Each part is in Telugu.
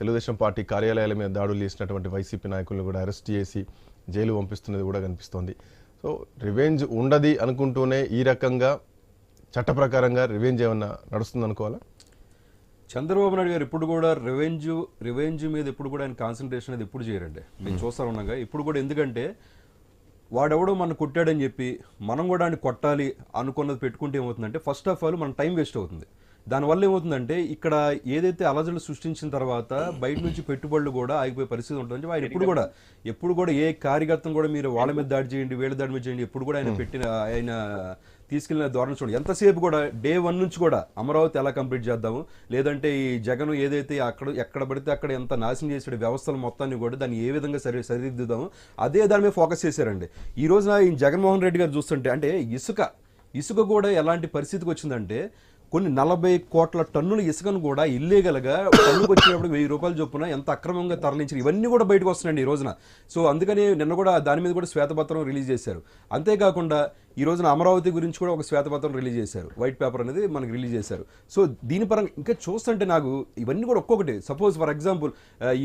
తెలుగుదేశం పార్టీ కార్యాలయాల మీద దాడులు చేసినటువంటి వైసీపీ నాయకులను కూడా అరెస్ట్ చేసి జైలు పంపిస్తున్నది కూడా కనిపిస్తోంది. సో రివెంజ్ ఉండది అనుకుంటూనే ఈ రకంగా చట్ట ప్రకారంగా రివెంజ్ ఏమన్నా నడుస్తుంది అనుకోవాలా? చంద్రబాబు నాయుడు గారు ఇప్పుడు కూడా రివెంజ్ రివెంజ్ మీద ఎప్పుడు కూడా ఆయన కాన్సన్ట్రేషన్ అనేది ఎప్పుడు చేయరండి. మేము చూస్తా ఉన్నాగా ఇప్పుడు కూడా ఎందుకంటే వాడెవడో మనం కొట్టాడని చెప్పి మనం కూడా ఆయన కొట్టాలి అనుకున్నది పెట్టుకుంటే ఏమవుతుందంటే ఫస్ట్ ఆఫ్ ఆల్ మన టైం వేస్ట్ అవుతుంది. దానివల్ల ఏమవుతుందంటే ఇక్కడ ఏదైతే అలజడులు సృష్టించిన తర్వాత బయట నుంచి పెట్టుబడులు కూడా ఆగిపోయే పరిస్థితి ఉంటుంది ఆయన ఎప్పుడు కూడా ఎప్పుడు కూడా ఏ కార్యకర్తను కూడా మీరు వాళ్ళ మీద దాడి చేయండి వీళ్ళ దాడి మీద చేయండి ఎప్పుడు కూడా ఆయన పెట్టిన ఆయన తీసుకెళ్ళిన ధోరణి చూడండి. ఎంతసేపు కూడా డే వన్ నుంచి కూడా అమరావతి ఎలా కంప్లీట్ చేద్దాము లేదంటే ఈ జగన్ ఏదైతే అక్కడ ఎక్కడ పడితే అక్కడ ఎంత నాశనం చేసాడు వ్యవస్థలు మొత్తాన్ని కూడా దాన్ని ఏ విధంగా సరి సరిదిద్దుదాము అదే దాని మీద ఫోకస్ చేశారండి. ఈ రోజున ఈ జగన్మోహన్ రెడ్డి గారు చూస్తుంటే అంటే ఇసుక ఇసుక కూడా ఎలాంటి పరిస్థితికి వచ్చిందంటే కొన్ని నలభై కోట్ల టన్నుల ఇసుకను కూడా ఇల్లీగల్గా పన్నుకు వచ్చినప్పుడు వెయ్యి రూపాయలు చొప్పున ఎంత అక్రమంగా తరలించారు. ఇవన్నీ కూడా బయటకు వస్తున్నాయండి ఈ రోజున. సో అందుకని నిన్న కూడా దాని మీద కూడా శ్వేతపత్రం రిలీజ్ చేశారు. అంతేకాకుండా ఈ రోజున అమరావతి గురించి కూడా ఒక శ్వేతపత్రం రిలీజ్ చేశారు. వైట్ పేపర్ అనేది మనకి రిలీజ్ చేశారు. సో దీని పరంగా ఇంకా చూస్తుంటే నాకు ఇవన్నీ కూడా ఒక్కొక్కటి. సపోజ్ ఫర్ ఎగ్జాంపుల్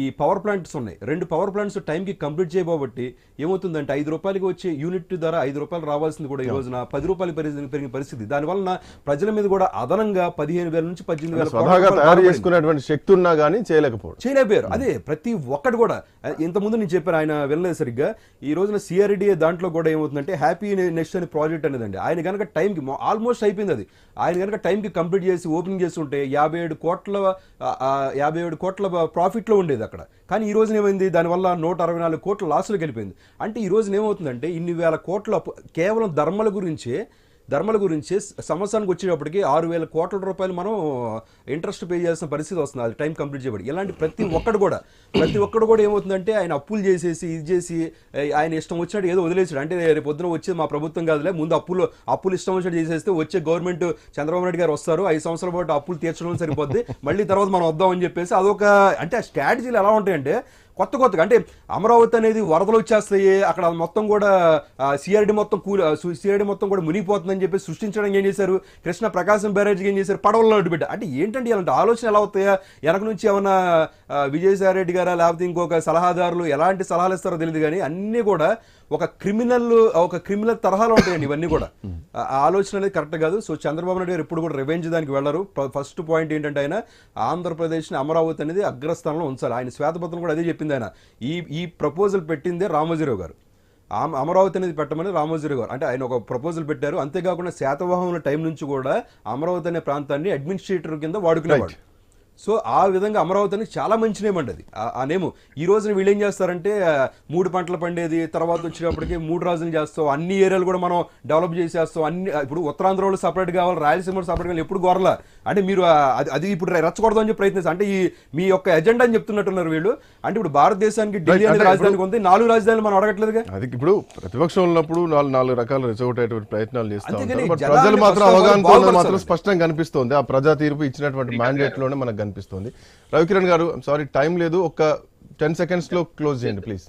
ఈ పవర్ ప్లాంట్స్ ఉన్నాయి. రెండు పవర్ ప్లాంట్స్ టైంకి కంప్లీట్ చేయబోబట్టి ఏమవుతుందంటే ఐదు రూపాయలకి వచ్చే యూనిట్ ధర ఐదు రూపాయలు రావాల్సింది కూడా ఈ రోజున పది రూపాయలు పెరిగి పెరిగిన పరిస్థితి. దానివల్ల ప్రజల మీద కూడా అదనంగా పదిహేను వేల నుంచి పద్దెనిమిది వేల తయారు. చేసుకునేటువంటి శక్తి ఉన్నా కానీ చేయలేకపోవడం. చేయలేకపోయారు. అదే ప్రతి ఒక్కటి కూడా. ఇంతకుముందు నేను చెప్పాను ఆయన వెళ్ళలేదు సరిగ్గా. ఈ రోజున సిఆర్డి దాంట్లో కూడా ఏమవుతుందంటే హ్యాపీ నెక్స్ట్ అనే ప్రాజెక్ట్ అనేదండి. ఆయన కనుక టైంకి ఆల్మోస్ట్ అయిపోయింది అది. ఆయన కనుక టైంకి కంప్లీట్ చేసి ఓపెనింగ్ ఉంటే యాభై ఏడు కోట్ల యాభై ఏడు కోట్ల ప్రాఫిట్లో ఉండేది అక్కడ. కానీ ఈ రోజున ఏమైంది? దానివల్ల నూట అరవై నాలుగు కోట్ల లాస్లోకి గెలిపోయింది అంటే ఈ రోజున ఏమవుతుందంటే ఇన్ని వేల కోట్ల కేవలం ధర్మల గురించే ధర్మల గురించి సంవత్సరానికి వచ్చేటప్పటికి ఆరు వేల కోట్ల రూపాయలు మనం ఇంట్రెస్ట్ పే చేయాల్సిన పరిస్థితి వస్తుంది. అది టైం కంప్లీట్ చేయబడి ఇలాంటి ప్రతి ఒక్కడు కూడా ప్రతి ఒక్కడు కూడా ఏమవుతుందంటే ఆయన అప్పులు చేసేసి ఇది చేసి ఆయన ఇష్టం వచ్చినట్టు ఏదో వదిలేసాడు. అంటే రేపు పొద్దున వచ్చేది మా ప్రభుత్వం కాదులే ముందు అప్పులు అప్పులు ఇష్టం వచ్చినట్టు చేసేస్తే వచ్చే గవర్నమెంట్ చంద్రబాబు నాయుడు గారు వస్తారు. ఐదు సంవత్సరాల పాటు అప్పులు తీర్చడం సరిపోద్ది. మళ్ళీ తర్వాత మనం వద్దామని చెప్పేసి అదొక అంటే ఆ స్ట్రాటజీలు ఎలా ఉంటాయంటే కొత్త కొత్తగా అంటే అమరావతి అనేది వరదలు వచ్చేస్తాయి అక్కడ మొత్తం కూడా సిఆర్డి మొత్తం కూలి సిఆర్డి మొత్తం కూడా మునిగిపోతుందని చెప్పి సృష్టించడానికి ఏం చేశారు? కృష్ణ ప్రకాశం బ్యారేజ్కి ఏం చేశారు? పడవల్లో అడ్డు అంటే ఏంటంటే ఇలాంటి ఆలోచన ఎలా అవుతాయా? వెనక నుంచి ఏమన్నా విజయసాయి రెడ్డి గారా లేకపోతే ఇంకొక సలహాదారులు ఎలాంటి సలహాలు ఇస్తారో తెలియదు కానీ అన్నీ కూడా ఒక క్రిమినల్ ఒక క్రిమినల్ తరహాలో ఉంటాయండి ఇవన్నీ కూడా. ఆలోచన అనేది కరెక్ట్ కాదు. సో చంద్రబాబు నాయుడు గారు ఎప్పుడు కూడా రివెంజ్ దానికి వెళ్ళరు. ఫస్ట్ పాయింట్ ఏంటంటే ఆయన ఆంధ్రప్రదేశ్ని అమరావతి అనేది అగ్రస్థానంలో ఉంచాలి. ఆయన శ్వేతపత్రం కూడా అదే చెప్పింది ఆయన. ఈ ఈ ప్రపోజల్ పెట్టిందే రామోజీరావు గారు. అమరావతి అనేది పెట్టమని రామోజీరావు గారు. అంటే ఆయన ఒక ప్రపోజల్ పెట్టారు. అంతేకాకుండా శాతవాహనుల టైం నుంచి కూడా అమరావతి అనే ప్రాంతాన్ని అడ్మినిస్ట్రేటర్ కింద వాడుకునేవాడు. సో ఆ విధంగా అమరావతి అనేది చాలా మంచి నేమ్ అండి అది. ఆ- నేము. ఈ రోజున వీళ్ళు ఏం చేస్తారంటే మూడు పంటలు పండేది తర్వాత వచ్చేటప్పటికి మూడు రాజులు చేస్తాం. అన్ని ఏరియాలు కూడా మనం డెవలప్ చేసేస్తాం. అన్ని ఇప్పుడు ఉత్తరాంధ్ర వాళ్ళు సపరేట్ కావాలి రాయలసీమ సపరేట్ కావాలి ఎప్పుడు గొర్రెల అంటే మీరు అది అది ఇప్పుడు రెచ్చకూడదు అని చెప్పి ప్రయత్నిస్తారు అంటే ఈ మీ యొక్క ఎజెండా అని చెప్తున్నట్టున్నారు వీళ్ళు. అంటే ఇప్పుడు భారతదేశానికి ఢిల్లీ అనేది రాజధానికి ఉంది నాలుగు రాజధానులు మనం అడగట్లేదుగా? అది ఇప్పుడు ప్రతిపక్షం ఉన్నప్పుడు నాలుగు నాలుగు రకాల రెచ్చగొట్టేటువంటి ప్రయత్నాలు చేస్తూ ప్రజలు మాత్రం అవగాహన మాత్రం. స్పష్టంగా కనిపిస్తోంది. ఆ ప్రజా తీర్పు ఇచ్చినటువంటి మ్యాండేట్లోనే మనకు కనిపిస్తోంది. రవికిరణ్ గారు సారీ టైం లేదు. ఒక టెన్ సెకండ్స్లో క్లోజ్ చేయండి ప్లీజ్